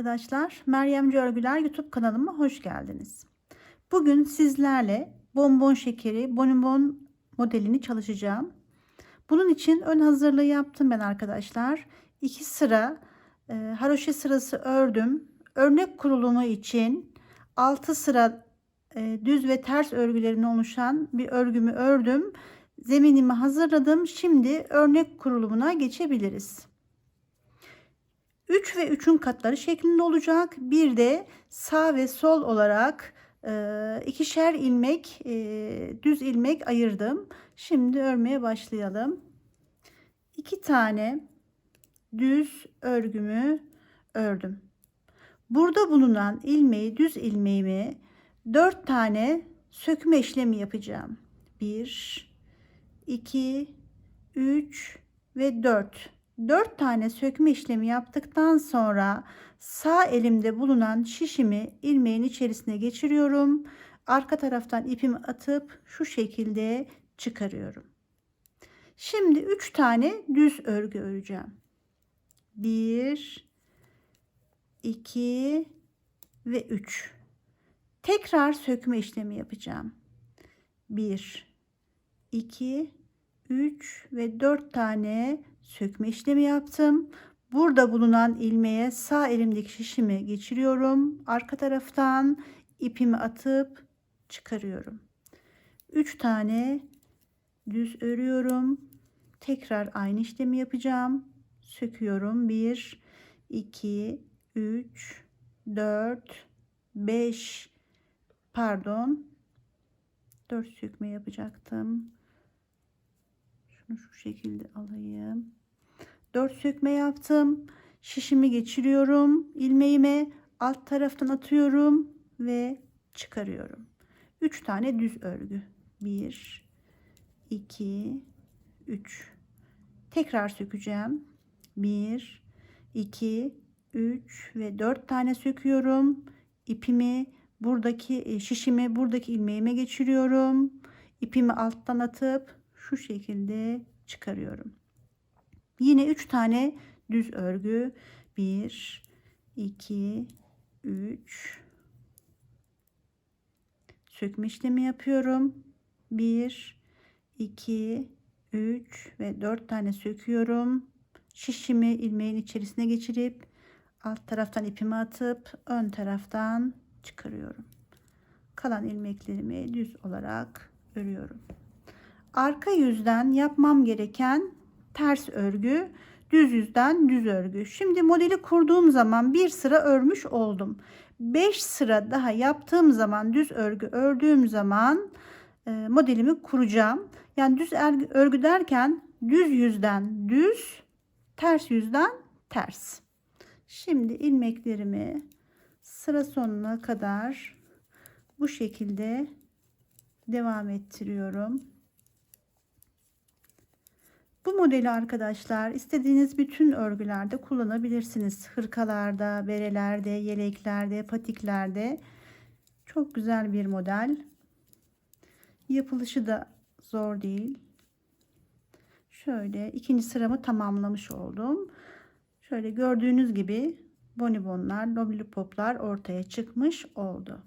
arkadaşlar. Meryemci Örgüler YouTube kanalıma hoş geldiniz. Bugün sizlerle bonbon şekeri, bonbon modelini çalışacağım. Bunun için ön hazırlığı yaptım ben arkadaşlar. İki sıra e, haroşa sırası ördüm. Örnek kurulumu için 6 sıra e, düz ve ters örgülerin oluşan bir örgümü ördüm. Zeminimi hazırladım. Şimdi örnek kurulumuna geçebiliriz. 3 ve 3'ün katları şeklinde olacak. Bir de sağ ve sol olarak e, ikişer ilmek e, düz ilmek ayırdım. Şimdi örmeye başlayalım. 2 tane düz örgümü ördüm. Burada bulunan ilmeği düz ilmeğimi 4 tane sökme işlemi yapacağım. 1 2 3 ve 4 4 tane sökme işlemi yaptıktan sonra sağ elimde bulunan şişimi ilmeğin içerisine geçiriyorum. Arka taraftan ipimi atıp şu şekilde çıkarıyorum. Şimdi 3 tane düz örgü öreceğim. 1 2 ve 3. Tekrar sökme işlemi yapacağım. 1 2 3 ve 4 tane sökme işlemi yaptım. Burada bulunan ilmeğe sağ elimdeki şişimi geçiriyorum. Arka taraftan ipimi atıp çıkarıyorum. 3 tane düz örüyorum. Tekrar aynı işlemi yapacağım. Söküyorum. 1 2 3 4 5 pardon 4 sökme yapacaktım. Şunu şu şekilde alayım. 4 sökme yaptım. Şişimi geçiriyorum. ilmeğime alt taraftan atıyorum ve çıkarıyorum. 3 tane düz örgü. 1 2 3 Tekrar sökeceğim. 1 2 3 ve 4 tane söküyorum. İpimi buradaki e, şişimi buradaki ilmeğime geçiriyorum. İpimi alttan atıp şu şekilde çıkarıyorum. Yine 3 tane düz örgü. 1 2 3 sökme işlemi yapıyorum. 1 2 3 ve 4 tane söküyorum. Şişimi ilmeğin içerisine geçirip alt taraftan ipimi atıp ön taraftan çıkarıyorum. Kalan ilmeklerimi düz olarak örüyorum. Arka yüzden yapmam gereken ters örgü, düz yüzden düz örgü. Şimdi modeli kurduğum zaman bir sıra örmüş oldum. 5 sıra daha yaptığım zaman düz örgü ördüğüm zaman e, modelimi kuracağım. Yani düz örgü derken düz yüzden düz, ters yüzden ters. Şimdi ilmeklerimi sıra sonuna kadar bu şekilde devam ettiriyorum. Bu modeli arkadaşlar istediğiniz bütün örgülerde kullanabilirsiniz. Hırkalarda, berelerde, yeleklerde, patiklerde. Çok güzel bir model. Yapılışı da zor değil. Şöyle ikinci sıramı tamamlamış oldum. Şöyle gördüğünüz gibi bonibonlar, lollipoplar ortaya çıkmış oldu.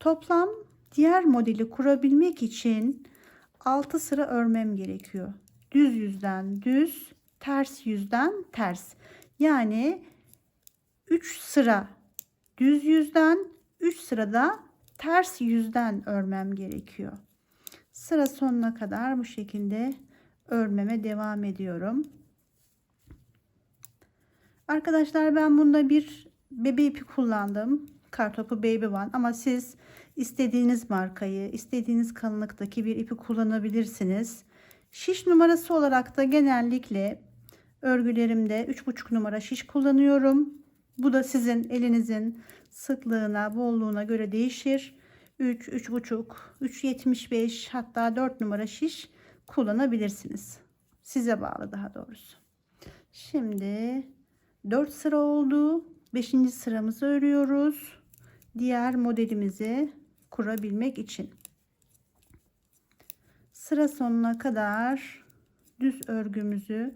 Toplam diğer modeli kurabilmek için 6 sıra örmem gerekiyor düz yüzden düz, ters yüzden ters. Yani 3 sıra düz yüzden, 3 sırada ters yüzden örmem gerekiyor. Sıra sonuna kadar bu şekilde örmeme devam ediyorum. Arkadaşlar ben bunda bir bebe ipi kullandım. Kartopu Baby One ama siz istediğiniz markayı, istediğiniz kalınlıktaki bir ipi kullanabilirsiniz. Şiş numarası olarak da genellikle örgülerimde 3,5 numara şiş kullanıyorum. Bu da sizin elinizin sıklığına, bolluğuna göre değişir. 3, 3,5, 3,75 hatta 4 numara şiş kullanabilirsiniz. Size bağlı daha doğrusu. Şimdi 4 sıra oldu. 5. sıramızı örüyoruz. Diğer modelimizi kurabilmek için sıra sonuna kadar düz örgümüzü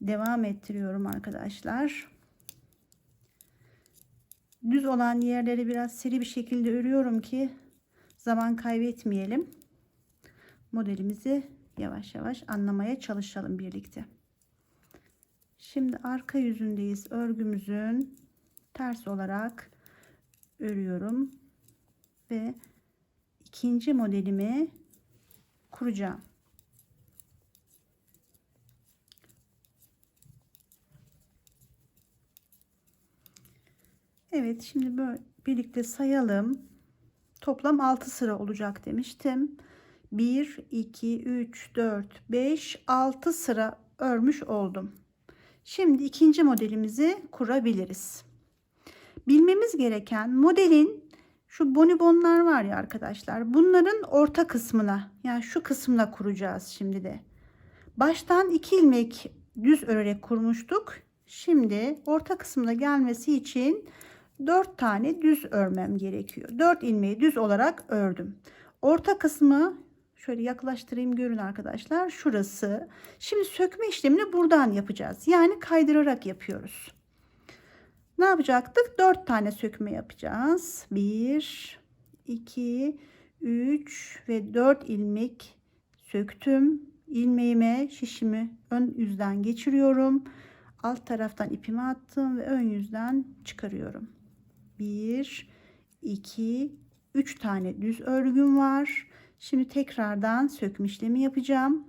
devam ettiriyorum arkadaşlar. Düz olan yerleri biraz seri bir şekilde örüyorum ki zaman kaybetmeyelim. Modelimizi yavaş yavaş anlamaya çalışalım birlikte. Şimdi arka yüzündeyiz. Örgümüzün ters olarak örüyorum ve ikinci modelimi kuracağım. Evet şimdi böyle birlikte sayalım. Toplam 6 sıra olacak demiştim. 1, 2, 3, 4, 5, 6 sıra örmüş oldum. Şimdi ikinci modelimizi kurabiliriz. Bilmemiz gereken modelin şu bonibonlar var ya arkadaşlar. Bunların orta kısmına yani şu kısmına kuracağız şimdi de. Baştan iki ilmek düz örerek kurmuştuk. Şimdi orta kısmına gelmesi için 4 tane düz örmem gerekiyor. 4 ilmeği düz olarak ördüm. Orta kısmı şöyle yaklaştırayım görün arkadaşlar. Şurası. Şimdi sökme işlemini buradan yapacağız. Yani kaydırarak yapıyoruz. Ne yapacaktık? 4 tane sökme yapacağız. 1 2 3 ve 4 ilmek söktüm. İlmeğime şişimi ön yüzden geçiriyorum. Alt taraftan ipimi attım ve ön yüzden çıkarıyorum. 1 2 3 tane düz örgüm var. Şimdi tekrardan söküm işlemi yapacağım.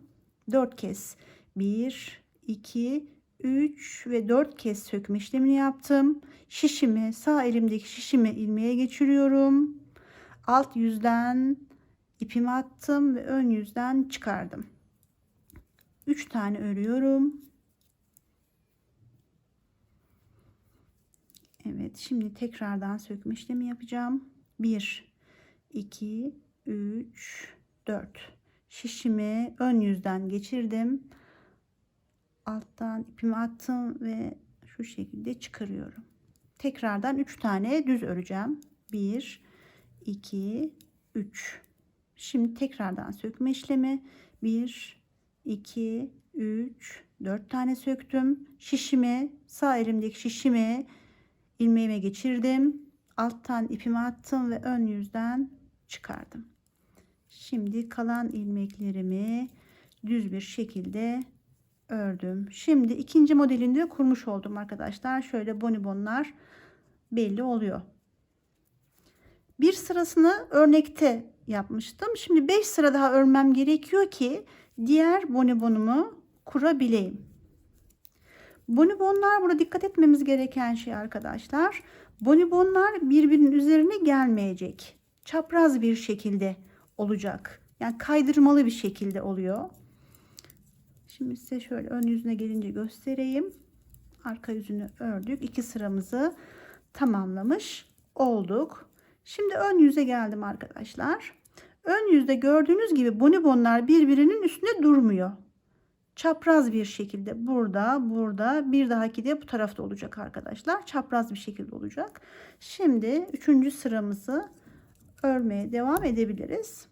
4 kez 1 2 3 ve 4 kez söküm işlemini yaptım. Şişimi sağ elimdeki şişimi ilmeğe geçiriyorum. Alt yüzden ipimi attım ve ön yüzden çıkardım. 3 tane örüyorum. Evet şimdi tekrardan sökme işlemi yapacağım. 1 2 3 4 şişimi ön yüzden geçirdim. Alttan ipimi attım ve şu şekilde çıkarıyorum. Tekrardan 3 tane düz öreceğim. 1 2 3 Şimdi tekrardan sökme işlemi 1 2 3 4 tane söktüm. Şişimi sağ elimdeki şişimi ilmeğime geçirdim. Alttan ipimi attım ve ön yüzden çıkardım. Şimdi kalan ilmeklerimi düz bir şekilde ördüm. Şimdi ikinci modelini de kurmuş oldum arkadaşlar. Şöyle bonibonlar belli oluyor. Bir sırasını örnekte yapmıştım. Şimdi 5 sıra daha örmem gerekiyor ki diğer bonibonumu kurabileyim. Bonibonlar burada dikkat etmemiz gereken şey arkadaşlar. Bonibonlar birbirinin üzerine gelmeyecek. Çapraz bir şekilde olacak. Yani kaydırmalı bir şekilde oluyor. Şimdi size şöyle ön yüzüne gelince göstereyim. Arka yüzünü ördük. İki sıramızı tamamlamış olduk. Şimdi ön yüze geldim arkadaşlar. Ön yüzde gördüğünüz gibi bonibonlar birbirinin üstünde durmuyor çapraz bir şekilde burada burada bir dahaki de bu tarafta olacak arkadaşlar çapraz bir şekilde olacak şimdi üçüncü sıramızı örmeye devam edebiliriz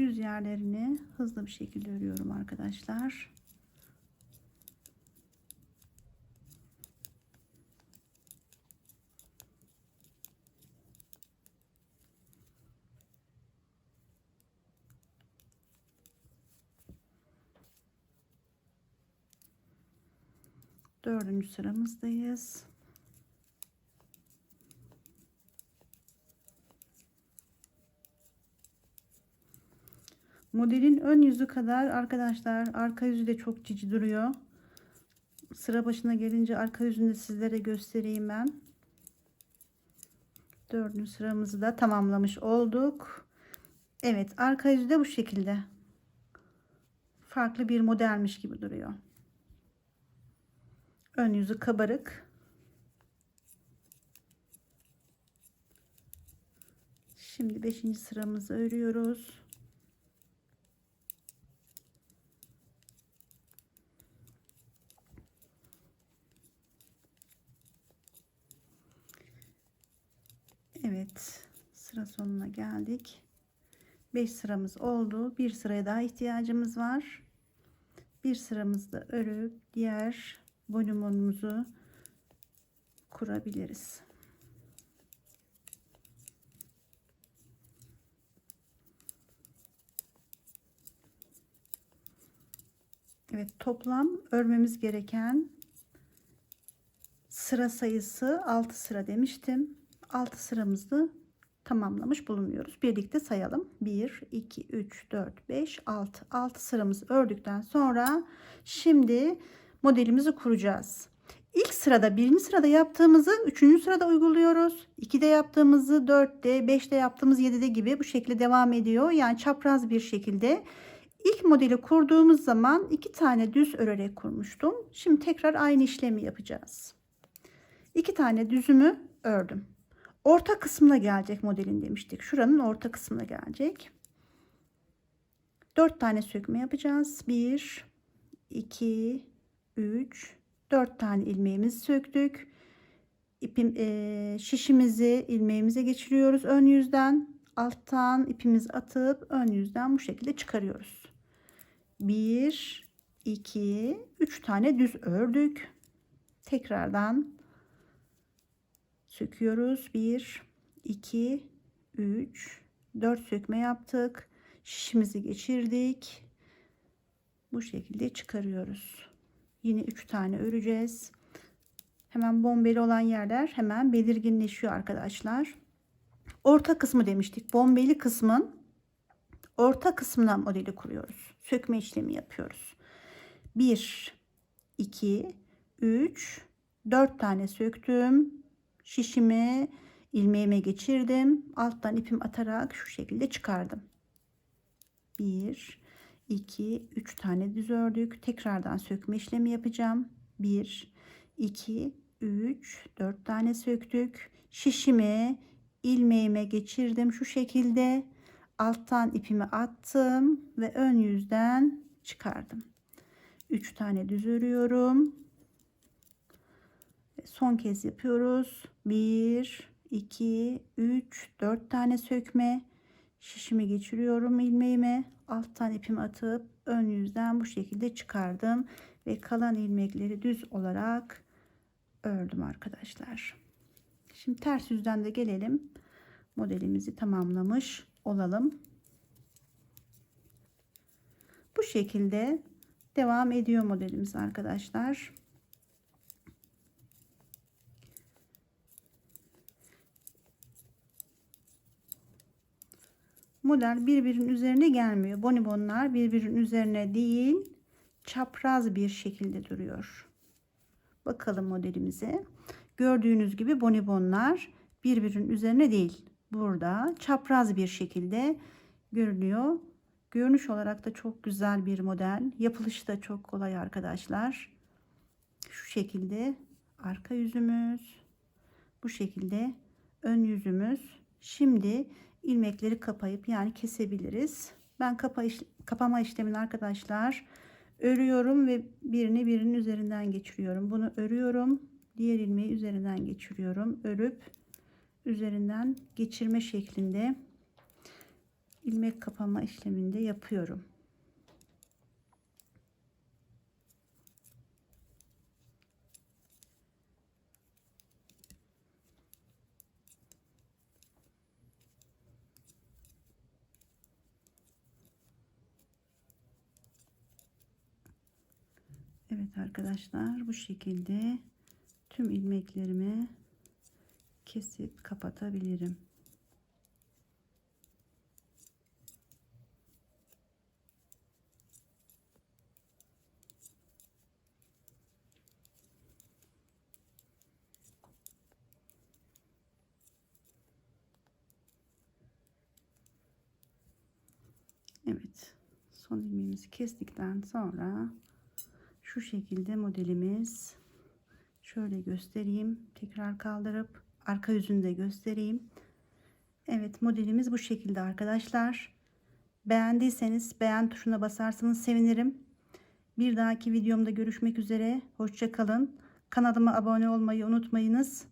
düz yerlerini hızlı bir şekilde örüyorum arkadaşlar Dördüncü sıramızdayız. Modelin ön yüzü kadar arkadaşlar arka yüzü de çok cici duruyor. Sıra başına gelince arka yüzünü sizlere göstereyim ben. Dördüncü sıramızı da tamamlamış olduk. Evet arka yüzü de bu şekilde. Farklı bir modelmiş gibi duruyor. Ön yüzü kabarık. Şimdi 5. sıramızı örüyoruz. Evet sıra sonuna geldik 5 sıramız oldu bir sıraya daha ihtiyacımız var bir sıramızda örüp diğer bonibonumuzu kurabiliriz. Evet toplam örmemiz gereken sıra sayısı 6 sıra demiştim. 6 sıramızı tamamlamış bulunuyoruz. Birlikte sayalım. 1, 2, 3, 4, 5, 6. 6 sıramızı ördükten sonra şimdi modelimizi kuracağız. İlk sırada birinci sırada yaptığımızı üçüncü sırada uyguluyoruz. 2'de yaptığımızı 4'te, 5'te yaptığımız 7'de gibi bu şekilde devam ediyor. Yani çapraz bir şekilde. İlk modeli kurduğumuz zaman iki tane düz örerek kurmuştum. Şimdi tekrar aynı işlemi yapacağız. İki tane düzümü ördüm. Orta kısmına gelecek modelin demiştik. Şuranın orta kısmına gelecek. Dört tane sökme yapacağız. Bir, iki, üç, dört tane ilmeğimizi söktük. İpim, e, şişimizi ilmeğimize geçiriyoruz ön yüzden. Alttan ipimizi atıp ön yüzden bu şekilde çıkarıyoruz. 1 2 3 tane düz ördük. Tekrardan söküyoruz. 1 2 3 4 sökme yaptık. Şişimizi geçirdik. Bu şekilde çıkarıyoruz. Yine 3 tane öreceğiz. Hemen bombeli olan yerler hemen belirginleşiyor arkadaşlar. Orta kısmı demiştik. Bombeli kısmın orta kısmından modeli kuruyoruz. Sökme işlemi yapıyoruz. 1 2 3 4 tane söktüm. Şişimi ilmeğime geçirdim. Alttan ipim atarak şu şekilde çıkardım. 1 2 3 tane düz ördük. Tekrardan sökme işlemi yapacağım. 1 2 3 4 tane söktük. Şişimi ilmeğime geçirdim şu şekilde alttan ipimi attım ve ön yüzden çıkardım 3 tane düz örüyorum son kez yapıyoruz. 1 2 3 4 tane sökme. Şişimi geçiriyorum ilmeğime. Alttan ipimi atıp ön yüzden bu şekilde çıkardım. Ve kalan ilmekleri düz olarak ördüm arkadaşlar. Şimdi ters yüzden de gelelim. Modelimizi tamamlamış olalım. Bu şekilde devam ediyor modelimiz arkadaşlar. Model birbirinin üzerine gelmiyor. Bonibonlar birbirinin üzerine değil çapraz bir şekilde duruyor. Bakalım modelimize. Gördüğünüz gibi bonibonlar birbirinin üzerine değil burada çapraz bir şekilde görünüyor. Görünüş olarak da çok güzel bir model. Yapılışı da çok kolay arkadaşlar. Şu şekilde arka yüzümüz. Bu şekilde ön yüzümüz. Şimdi ilmekleri kapayıp yani kesebiliriz. Ben kapa iş, kapama işlemini arkadaşlar örüyorum ve birini birinin üzerinden geçiriyorum. Bunu örüyorum. Diğer ilmeği üzerinden geçiriyorum. Örüp üzerinden geçirme şeklinde ilmek kapama işleminde yapıyorum. Evet arkadaşlar bu şekilde tüm ilmeklerimi kesip kapatabilirim. Evet. Son ilmeğimizi kestikten sonra şu şekilde modelimiz şöyle göstereyim. Tekrar kaldırıp arka yüzünü de göstereyim. Evet modelimiz bu şekilde arkadaşlar. Beğendiyseniz beğen tuşuna basarsanız sevinirim. Bir dahaki videomda görüşmek üzere. Hoşçakalın. Kanalıma abone olmayı unutmayınız.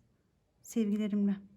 Sevgilerimle.